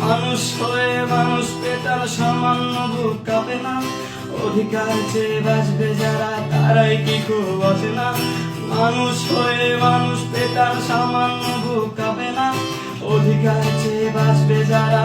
মানুষ হয়ে মানুষ পেটার সামান্য বুক কাঁপে না অধিকার চেয়ে বাঁচবে যারা তারাই কি খুব বাঁচে না মানুষ হয়ে মানুষ পেটার সামান্য বুক কাঁপে না অধিকার চেয়ে বাঁচবে যারা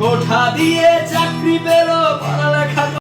কোঠা দিয়ে চাকরি পেল পড়ালেখা